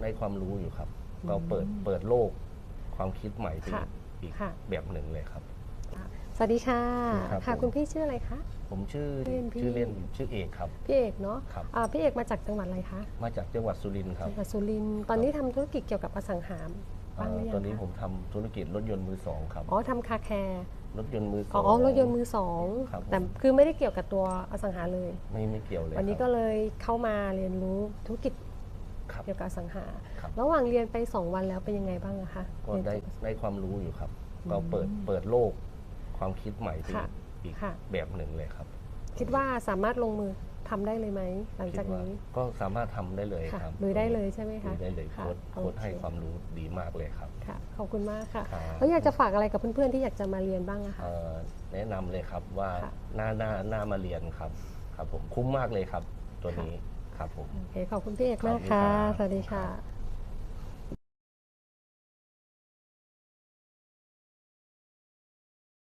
ได้ความรู้อยู่ครับ ก็เปิดเปิดโลกความคิดใหม่ไปค่ะอีกค่ะ แบบหนึ่งเลยครับ สวัสดีค่ะ ครับค่ะผม คุณพี่ชื่ออะไรคะ ผมชื่อเล่นพี่ ชื่อเล่นชื่อเอกครับ พี่เอกเนาะครับ อ่าพี่เอกมาจากจังหวัดอะไรคะมาจากจังหวัดสุรินทร์ครับจังหวัดสุรินทร์ตอนนี้ทำธุรกิจเกี่ยวกับอสังหาบ้างหรือเอ่อยังตอนนี้คะผมทำธุรกิจรถยนต์มือสองครับอ๋อทำคาแคร์รถยนต์มือสอ๋อองรถยนต์มือสองครับผม แต่คือไม่ได้เกี่ยวกับตัวอสังหาเลย ไม่ไม่เกี่ยวเลยวันนี้ครับก็เลยเข้ามาเรียนรู้ธุรกิจครับ เกี่ยวกับอสังหาครับระหว่างเรียนไป 2 วันแล้วเป็นยังไงบ้างอะคะก็เรียนได้จบได้ความรู้อยู่ครับ ก็เปิดเปิดโลกความคิดใหม่ไปค่ะอีกค่ะแบบหนึ่งเลยครับ คิดว่าสามารถลงมือทำได้เลยไหมหลังคิจากดว่านี้ก็สามารถทำได้เลยค่ะครับลุยได้เลยใช่ไหมลุคะยได้เลยค่ะโค้ดโอโค้ดให้เคความรู้ดีมากเลยครับค่ะขอบคุณมากค่ะครับแล้วอยากจะฝากอะไรกับเพื่อนๆที่อยากจะมาเรียนบ้างอะคะเอ่อแนะนำเลยครับว่าค่ะหน้าหน้าหน้ามาเรียนครับ ครับผมคุ้มมากเลยครับตัวนี้ ครับผมโอเคขอบคุณพี่เอกมากขอบคุณค่ะครับสวัสดีค่ะ